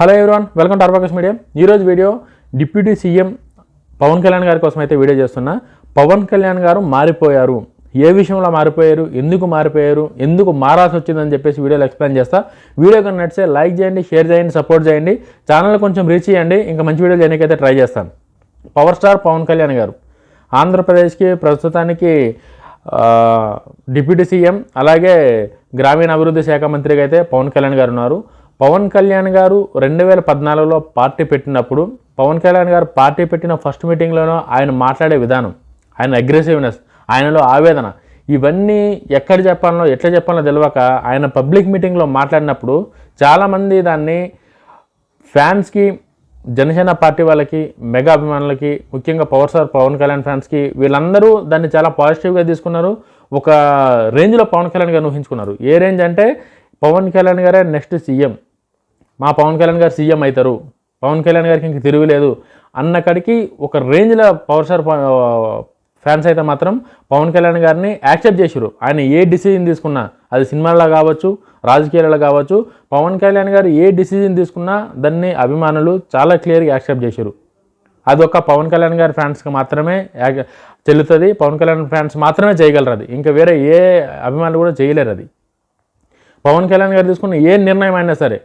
Hello everyone welcome to అర్వకస్ media ఈరోజు video deputy CM Pawan Kalyan గారి కోసం అయితే వీడియో చేస్తున్నా. పవన్ కళ్యాణ్ గారు మారిపోయారు. ఏ విషయంలో మారిపోయారు? ఎందుకు మారిపోయారు? ఎందుకు మారాల్సి వచ్చిందని చెప్పేసి వీడియోలో ఎక్స్ప్లెయిన్ చేస్తా. వీడియో కానీ నడిస్తే లైక్ చేయండి షేర్ చేయండి సపోర్ట్ చేయండి. ఛానల్ కొంచెం రీచ్ చేయండి. ఇంకా మంచి వీడియో చేయడానికైతే ట్రై చేస్తాను. Power star Pawan Kalyan garu. ఆంధ్రప్రదేశ్కి ప్రస్తుతానికి డిప్యూటీ సీఎం అలాగే గ్రామీణ అభివృద్ధి శాఖ మంత్రిగా అయితే పవన్ కళ్యాణ్ గారు ఉన్నారు. పవన్ కళ్యాణ్ గారు రెండు వేల పద్నాలుగులో పార్టీ పెట్టినప్పుడు పవన్ కళ్యాణ్ గారు పార్టీ పెట్టిన ఫస్ట్ మీటింగ్లోనో ఆయన మాట్లాడే విధానం ఆయన అగ్రెసివ్నెస్ ఆయనలో ఆవేదన ఇవన్నీ ఎక్కడ చెప్పాలనో ఎట్లా చెప్పాలో తెలియక ఆయన పబ్లిక్ మీటింగ్లో మాట్లాడినప్పుడు చాలామంది దాన్ని ఫ్యాన్స్కి జనసేన పార్టీ వాళ్ళకి మెగా అభిమానులకి ముఖ్యంగా పవర్ స్టార్ పవన్ కళ్యాణ్ ఫ్యాన్స్కి వీళ్ళందరూ దాన్ని చాలా పాజిటివ్గా తీసుకున్నారు. ఒక రేంజ్లో పవన్ కళ్యాణ్ గారు ఊహించుకున్నారు. ఏ రేంజ్ అంటే పవన్ కళ్యాణ్ గారే నెక్స్ట్ సీఎం మా పవన్ కళ్యాణ్ గారు సీఎం అవుతారు. పవన్ కళ్యాణ్ గారికి ఇంక తిరుగులేదు. అన్నక్కడికి ఒక రేంజ్లో పవర్ స్టార్ ఫ్యాన్స్ అయితే మాత్రం పవన్ కళ్యాణ్ గారిని యాక్సెప్ట్ చేశారు ఆయన ఏ డిసిజన్ తీసుకున్నా అది సినిమాల్లో కావచ్చు రాజకీయాలలో కావచ్చు పవన్ కళ్యాణ్ గారు ఏ డిసిజన్ తీసుకున్నా దాన్ని అభిమానులు చాలా క్లియర్గా యాక్సెప్ట్ చేశారు అది ఒక పవన్ కళ్యాణ్ గారి ఫ్యాన్స్కి మాత్రమే చెల్లుతుంది. పవన్ కళ్యాణ్ ఫ్యాన్స్ మాత్రమే చేయగలరు అది. ఇంకా వేరే ఏ అభిమానులు కూడా చేయలేరు అది. పవన్ కళ్యాణ్ గారు తీసుకున్న ఏ నిర్ణయం అయినా సరే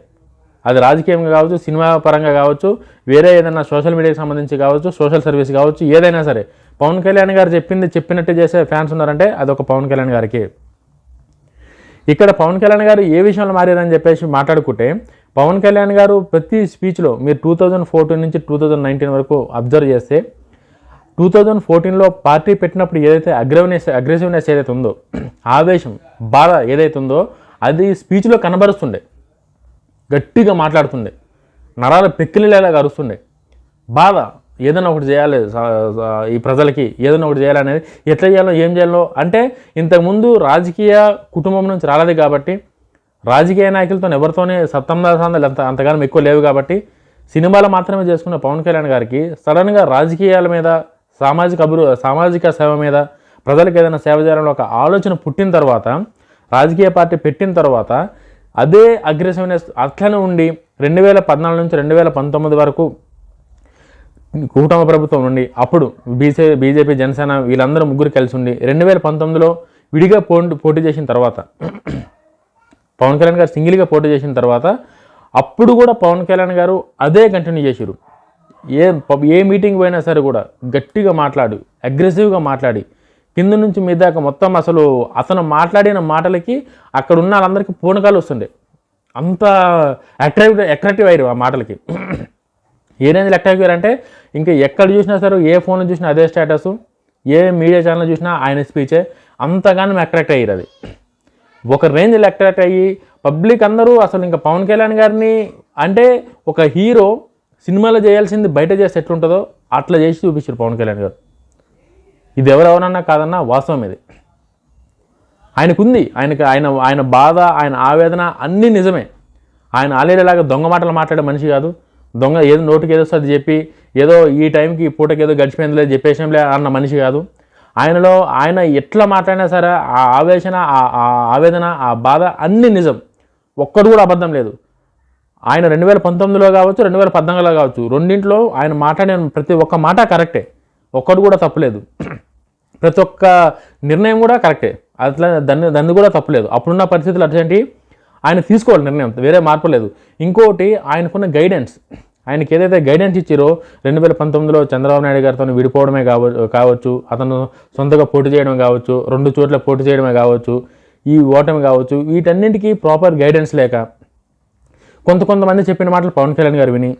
అది రాజకీయంగా కావచ్చు సినిమా పరంగా కావచ్చు వేరే ఏదైనా సోషల్ మీడియాకి సంబంధించి కావచ్చు సోషల్ సర్వీస్ కావచ్చు ఏదైనా సరే. పవన్ కళ్యాణ్ గారు చెప్పింది చెప్పినట్టు చేసే ఫ్యాన్స్ ఉన్నారంటే అదొక పవన్ కళ్యాణ్ గారికి. ఇక్కడ పవన్ కళ్యాణ్ గారు ఏ విషయంలో మారారని చెప్పేసి మాట్లాడుకుంటే పవన్ కళ్యాణ్ గారు ప్రతి స్పీచ్లో మీరు టూ థౌజండ్ ఫోర్టీన్ నుంచి టూ థౌజండ్ నైన్టీన్ వరకు అబ్జర్వ్ చేస్తే టూ థౌజండ్ ఫోర్టీన్లో పార్టీ పెట్టినప్పుడు ఏదైతే అగ్రవనెస్ అగ్రెసివ్నెస్ ఏదైతే ఉందో ఆవేశం బాధ ఏదైతే ఉందో అది స్పీచ్లో కనబరుస్తుండే. గట్టిగా మాట్లాడుతుండే. నరాలు పెక్కిలిలేలాగా అరుస్తుండే. బాధ ఏదైనా ఒకటి చేయాలి ఈ ప్రజలకి ఏదైనా ఒకటి చేయాలనేది ఎట్లా చేయాలో ఏం చేయాలో అంటే ఇంతకుముందు రాజకీయ కుటుంబం నుంచి రాలేదు కాబట్టి రాజకీయ నాయకులతో ఎవరితోనే సప్తందాసాందాలు అంత అంతగానం ఎక్కువ లేవు కాబట్టి సినిమాలు మాత్రమే చేసుకున్న పవన్ కళ్యాణ్ గారికి సడన్గా రాజకీయాల మీద సామాజిక అభివృ సామాజిక సేవ మీద ప్రజలకు ఏదైనా సేవ చేయాలని ఒక ఆలోచన పుట్టిన తర్వాత రాజకీయ పార్టీ పెట్టిన తర్వాత అదే అగ్రెసివ్నెస్ అట్లనే ఉండి రెండు వేల పద్నాలుగు నుంచి రెండు వేల పంతొమ్మిది వరకు కూటమి ప్రభుత్వం నుండి అప్పుడు బీసే బీజేపీ జనసేన వీళ్ళందరూ ముగ్గురు కలిసి ఉండి రెండు వేల పంతొమ్మిదిలో విడిగా పోటీ పోటీ చేసిన తర్వాత పవన్ కళ్యాణ్ గారు సింగిల్గా పోటీ చేసిన తర్వాత అప్పుడు కూడా పవన్ కళ్యాణ్ గారు అదే కంటిన్యూ చేశారు ఏ ఏ మీటింగ్ పోయినా సరే కూడా గట్టిగా మాట్లాడు అగ్రెసివ్గా మాట్లాడి కింద నుంచి మీ దాకా మొత్తం అసలు అతను మాట్లాడిన మాటలకి అక్కడ ఉన్న వాళ్ళందరికీ పూనకాలు వస్తుండే. అంత అట్రాక్టివ్ అట్రాక్టివ్ అయ్యారు ఆ మాటలకి. ఏ రేంజ్లో అట్రాక్టివ్ అంటే ఇంకా ఎక్కడ చూసినా సరే ఏ ఫోన్లో చూసినా అదే స్టేటస్ ఏ మీడియా ఛానల్ చూసినా ఆయన స్పీచే అంతగానో అట్రాక్ట్ అయ్యారు అది. ఒక రేంజ్లో అట్రాక్ట్ అయ్యి పబ్లిక్ అందరూ అసలు ఇంకా పవన్ కళ్యాణ్ గారిని అంటే ఒక హీరో సినిమాలో చేయాల్సింది బయట చేస్తే ఎట్లుంటుందో అట్లా చేసి చూపించారు పవన్ కళ్యాణ్ గారు. ఇది ఎవరెవరన్నా కాదన్నా వాస్తవం ఇది. ఆయనకుంది ఆయనకి ఆయన ఆయన బాధ ఆయన ఆవేదన అన్నీ నిజమే. ఆయన ఆలేలాగా దొంగ మాటలు మాట్లాడే మనిషి కాదు. దొంగ ఏదో నోటికి ఏదో వస్తుంది చెప్పి ఏదో ఈ టైంకి ఈ పూటకి ఏదో గడిచిపోయిందిలే చెప్పేసాంలే అన్న మనిషి కాదు. ఆయనలో ఆయన ఎట్లా మాట్లాడినా సరే ఆ ఆవేశన ఆ ఆ ఆవేదన ఆ బాధ అన్నీ నిజం. ఒక్కడు కూడా అబద్ధం లేదు. ఆయన రెండు వేల పంతొమ్మిదిలో కావచ్చు రెండు వేల పద్నాలుగులో కావచ్చు రెండింటిలో ఆయన మాట్లాడిన ప్రతి ఒక్క మాట కరెక్టే. ఒక్కడు కూడా తప్పలేదు. ప్రతి ఒక్క నిర్ణయం కూడా కరెక్టే. అట్లా దాన్ని దాన్ని కూడా తప్పలేదు. అప్పుడున్న పరిస్థితులు అటువంటి ఆయన తీసుకోవాలి నిర్ణయం. వేరే మార్పు లేదు. ఇంకోటి ఆయనకున్న గైడెన్స్ ఆయనకి ఏదైతే గైడెన్స్ ఇచ్చారో రెండు వేల పంతొమ్మిదిలో చంద్రబాబు నాయుడు గారితో విడిపోవడమే కావ కావచ్చు అతను సొంతగా పోటీ చేయడం కావచ్చు రెండు చోట్ల పోటీ చేయడమే కావచ్చు ఈ ఓటమి కావచ్చు వీటన్నింటికీ ప్రాపర్ గైడెన్స్ లేక కొంత కొంతమంది చెప్పిన మాటలు పవన్ కళ్యాణ్ గారు విని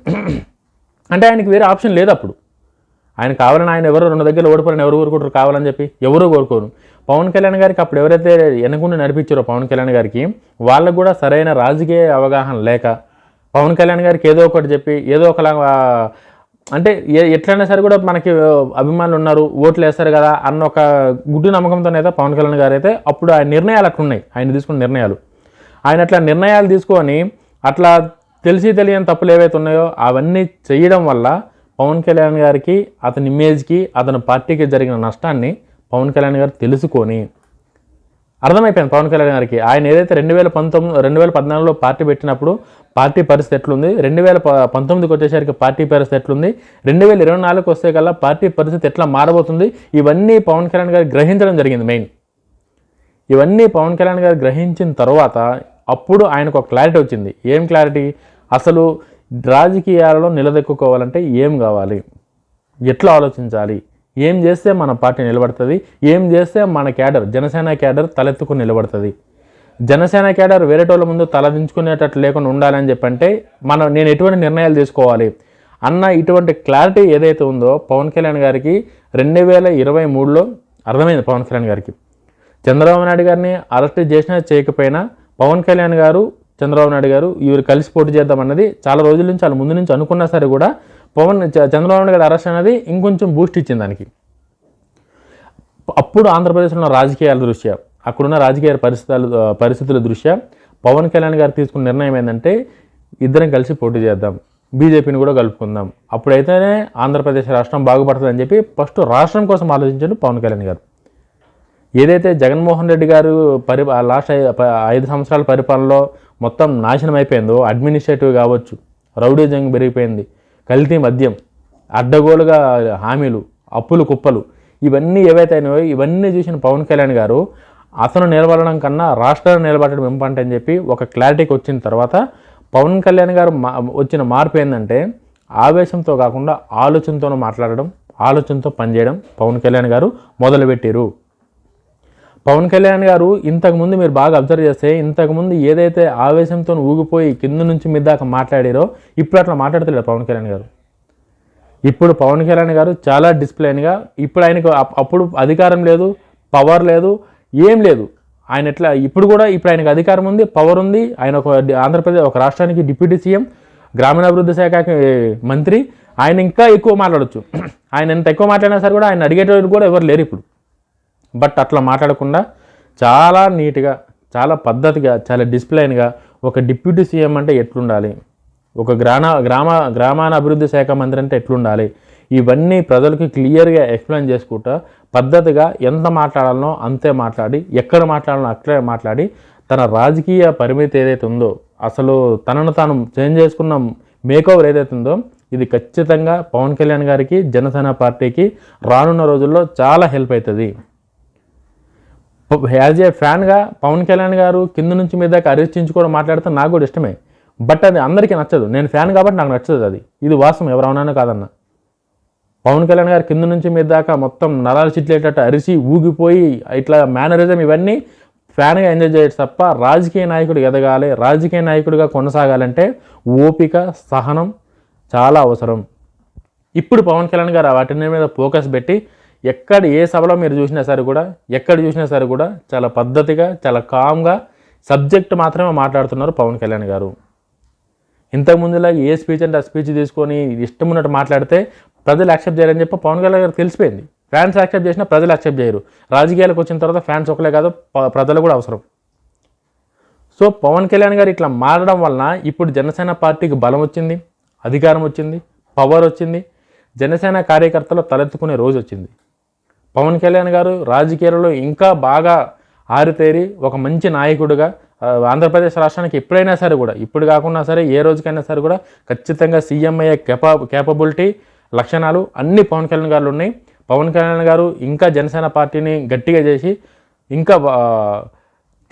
అంటే ఆయనకి వేరే ఆప్షన్ లేదు అప్పుడు. ఆయన కావాలని ఆయన ఎవరు రెండు దగ్గర ఓడిపోయిన ఎవరు కోరుకుంటారు? కావాలని చెప్పి ఎవరు కోరుకోరు. పవన్ కళ్యాణ్ గారికి అప్పుడు ఎవరైతే వెనకుండా నడిపించారో పవన్ కళ్యాణ్ గారికి వాళ్ళకు కూడా సరైన రాజకీయ అవగాహన లేక పవన్ కళ్యాణ్ గారికి ఏదో ఒకటి చెప్పి ఏదో ఒకలా అంటే ఏ ఎట్లయినా సరే కూడా మనకి అభిమానులు ఉన్నారు ఓట్లు వేస్తారు కదా అన్న ఒక గుడ్డు నమ్మకంతోనైతే పవన్ కళ్యాణ్ గారు అయితే అప్పుడు ఆయన నిర్ణయాలు అట్లున్నాయి ఆయన తీసుకున్న నిర్ణయాలు. ఆయన అట్లా నిర్ణయాలు తీసుకొని అట్లా తెలిసి తెలియని తప్పులు ఏవైతే ఉన్నాయో అవన్నీ చేయడం వల్ల పవన్ కళ్యాణ్ గారికి అతని ఇమేజ్కి అతని పార్టీకి జరిగిన నష్టాన్ని పవన్ కళ్యాణ్ గారు తెలుసుకొని అర్థమైపోయింది పవన్ కళ్యాణ్ గారికి. ఆయన ఏదైతే రెండు వేల పంతొమ్మిది రెండు వేల పద్నాలుగులో పార్టీ పెట్టినప్పుడు పార్టీ పరిస్థితి ఎట్లుంది? రెండు వేల పంతొమ్మిదికి వచ్చేసరికి పార్టీ పరిస్థితి ఎట్లుంది? రెండు వేల ఇరవై నాలుగుకి వస్తే కల్లా పార్టీ పరిస్థితి ఎట్లా మారబోతుంది? ఇవన్నీ పవన్ కళ్యాణ్ గారు గ్రహించడం జరిగింది మెయిన్. ఇవన్నీ పవన్ కళ్యాణ్ గారు గ్రహించిన తర్వాత అప్పుడు ఆయనకు ఒక క్లారిటీ వచ్చింది. ఏం క్లారిటీ? అసలు రాజకీయాలలో నిలదొక్కుకోవాలంటే ఏం కావాలి? ఎట్లా ఆలోచించాలి? ఏం చేస్తే మన పార్టీ నిలబడుతుంది? ఏం చేస్తే మన క్యాడర్ జనసేన క్యాడర్ తలెత్తుకుని నిలబడుతుంది? జనసేన క్యాడర్ వేరేటోళ్ళ ముందు తలదించుకునేటట్లు లేకుండా ఉండాలని చెప్పంటే మనం నేను ఎటువంటి నిర్ణయాలు తీసుకోవాలి? అన్న ఇటువంటి క్లారిటీ ఏదైతే ఉందో పవన్ కళ్యాణ్ గారికి రెండు వేల ఇరవై మూడులో అర్థమైంది పవన్ కళ్యాణ్ గారికి. చంద్రబాబు నాయుడు గారిని అరెస్ట్ చేసినా చేయకపోయినా పవన్ కళ్యాణ్ గారు చంద్రబాబు నాయుడు గారు ఇవి కలిసి పోటీ చేద్దామన్నది చాలా రోజుల నుంచి వాళ్ళ ముందు నుంచి అనుకున్నా సరే కూడా పవన్ చంద్రబాబు నాయుడు గారి అరెస్ట్ అనేది ఇంకొంచెం బూస్ట్ ఇచ్చింది దానికి. అప్పుడు ఆంధ్రప్రదేశ్లో రాజకీయాల దృష్ట్యా అక్కడున్న రాజకీయ పరిస్థితుల పరిస్థితుల దృష్ట్యా పవన్ కళ్యాణ్ గారు తీసుకున్న నిర్ణయం ఏంటంటే ఇద్దరం కలిసి పోటీ చేద్దాం బీజేపీని కూడా కలుపుకుందాం. అప్పుడైతేనే ఆంధ్రప్రదేశ్ రాష్ట్రం బాగుపడుతుందని చెప్పి ఫస్ట్ రాష్ట్రం కోసం ఆలోచించాడు పవన్ కళ్యాణ్ గారు. ఏదైతే జగన్మోహన్ రెడ్డి గారు పరి లాస్ట్ ఐదు సంవత్సరాల పరిపాలనలో మొత్తం నాశనం అయిపోయిందో అడ్మినిస్ట్రేటివ్ కావచ్చు రౌడీజంగ్ పెరిగిపోయింది కల్తీ మద్యం అడ్డగోలుగా హామీలు అప్పులు కుప్పలు ఇవన్నీ ఏవైతే అయినాయో ఇవన్నీ చూసిన పవన్ కళ్యాణ్ గారు అతను నిలబడడం కన్నా రాష్ట్రాన్ని నిలబడడం ఇంపార్టెంట్ అని చెప్పి ఒక క్లారిటీకి వచ్చిన తర్వాత పవన్ కళ్యాణ్ గారు మా వచ్చిన మార్పు ఏంటంటే ఆవేశంతో కాకుండా ఆలోచనతో మాట్లాడడం ఆలోచనతో పనిచేయడం పవన్ కళ్యాణ్ గారు మొదలుపెట్టారు పవన్ కళ్యాణ్ గారు ఇంతకుముందు మీరు బాగా అబ్జర్వ్ చేస్తే ఇంతకుముందు ఏదైతే ఆవేశంతో ఊగిపోయి కింద నుంచి మీద దాకా మాట్లాడారో ఇప్పుడు అట్లా మాట్లాడతలేరు పవన్ కళ్యాణ్ గారు. ఇప్పుడు పవన్ కళ్యాణ్ గారు చాలా డిసిప్లైన్గా ఇప్పుడు ఆయనకు అప్- అప్పుడు అధికారం లేదు పవర్ లేదు ఏం లేదు. ఆయన ఎట్లా ఇప్పుడు కూడా ఇప్పుడు ఆయనకు అధికారం ఉంది పవర్ ఉంది. ఆయన ఒక ఆంధ్రప్రదేశ్ ఒక రాష్ట్రానికి డిప్యూటీ సీఎం గ్రామీణాభివృద్ధి శాఖకి మంత్రి. ఆయన ఇంకా ఎక్కువ మాట్లాడొచ్చు. ఆయన ఎంత ఎక్కువ మాట్లాడినా సరే కూడా ఆయన అడిగేటోళ్ళు కూడా ఎవరు లేరు ఇప్పుడు. బట్ అట్లా మాట్లాడకుండా చాలా నీట్గా చాలా పద్ధతిగా చాలా డిసిప్లైన్గా ఒక డిప్యూటీ సీఎం అంటే ఎట్లుండాలి? ఒక గ్రామ గ్రామ గ్రామాన అభివృద్ధి శాఖ మంత్రి అంటే ఎట్లుండాలి? ఇవన్నీ ప్రజలకు క్లియర్గా ఎక్స్ప్లెయిన్ చేసుకుంటా పద్ధతిగా ఎంత మాట్లాడాలనో అంతే మాట్లాడి ఎక్కడ మాట్లాడాలనో అక్కడే మాట్లాడి తన రాజకీయ పరిమితి ఏదైతే ఉందో అసలు తనను తాను చేంజ్ చేసుకున్న మేకోవర్ ఏదైతే ఉందో ఇది ఖచ్చితంగా పవన్ కళ్యాణ్ గారికి జనసేన పార్టీకి రానున్న రోజుల్లో చాలా హెల్ప్ అవుతుంది యాజ్ ఏ ఫ్యాన్గా పవన్ కళ్యాణ్ గారు కింద నుంచి మీద దాకా అరిచించుకోవడం మాట్లాడితే నాకు కూడా ఇష్టమే. బట్ అది అందరికీ నచ్చదు. నేను ఫ్యాన్ కాబట్టి నాకు నచ్చదు అది. ఇది వాస్తవం. ఎవరవునానో కాదన్న. పవన్ కళ్యాణ్ గారు కింద నుంచి మీద దాకా మొత్తం నరాలు చిట్లేటట్టు అరిసి ఊగిపోయి ఇట్లా మేనరిజం ఇవన్నీ ఫ్యాన్గా ఎంజాయ్ చేయొచ్చు తప్ప రాజకీయ నాయకుడు ఎదగాలి రాజకీయ నాయకుడిగా కొనసాగాలంటే ఓపిక సహనం చాలా అవసరం. ఇప్పుడు పవన్ కళ్యాణ్ గారు వాటి మీద ఫోకస్ పెట్టి ఎక్కడ ఏ సభలో మీరు చూసినా సరే కూడా ఎక్కడ చూసినా సరే కూడా చాలా పద్ధతిగా చాలా కామ్గా సబ్జెక్ట్ మాత్రమే మాట్లాడుతున్నారు పవన్ కళ్యాణ్ గారు. ఇంతకు ముందులా ఏ స్పీచ్ అంటే ఆ స్పీచ్ తీసుకొని ఇష్టం ఉన్నట్టు మాట్లాడితే ప్రజలు యాక్సెప్ట్ చేయాలని చెప్పి పవన్ కళ్యాణ్ గారు తెలిసిపోయింది. ఫ్యాన్స్ యాక్సెప్ట్ చేసినా ప్రజలు యాక్సెప్ట్ చేయరు. రాజకీయాలకు వచ్చిన తర్వాత ఫ్యాన్స్ ఒకలే కాదు ప్రజలు కూడా అవసరం. సో పవన్ కళ్యాణ్ గారు ఇట్లా మారడం వలన ఇప్పుడు జనసేన పార్టీకి బలం వచ్చింది అధికారం వచ్చింది పవర్ వచ్చింది జనసేన కార్యకర్తలు తలెత్తుకునే రోజు వచ్చింది. పవన్ కళ్యాణ్ గారు రాజకీయాలలో ఇంకా బాగా ఆరితేరి ఒక మంచి నాయకుడిగా ఆంధ్రప్రదేశ్ రాష్ట్రానికి ఎప్పుడైనా సరే కూడా ఇప్పుడు కాకుండా సరే ఏ రోజుకైనా సరే కూడా ఖచ్చితంగా సీఎం అయ్యే కెపా కేపబిలిటీ లక్షణాలు అన్ని పవన్ కళ్యాణ్ గారు ఉన్నాయి. పవన్ కళ్యాణ్ గారు ఇంకా జనసేన పార్టీని గట్టిగా చేసి ఇంకా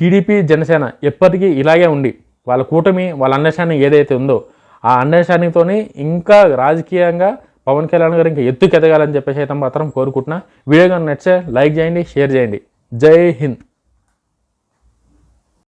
టీడీపీ జనసేన ఎప్పటికీ ఇలాగే ఉండి వాళ్ళ కూటమి వాళ్ళ అండర్స్టాండింగ్ ఏదైతే ఉందో ఆ అండర్స్టాండింగ్తోని ఇంకా రాజకీయంగా పవన్ కళ్యాణ్ గారు ఇంకా ఎత్తుకెదగాలని చెప్పేసి అయితే మాత్రం కోరుకుంటున్నా. వీడియో కానీ నచ్చే లైక్ చేయండి షేర్ చేయండి. జై హింద్.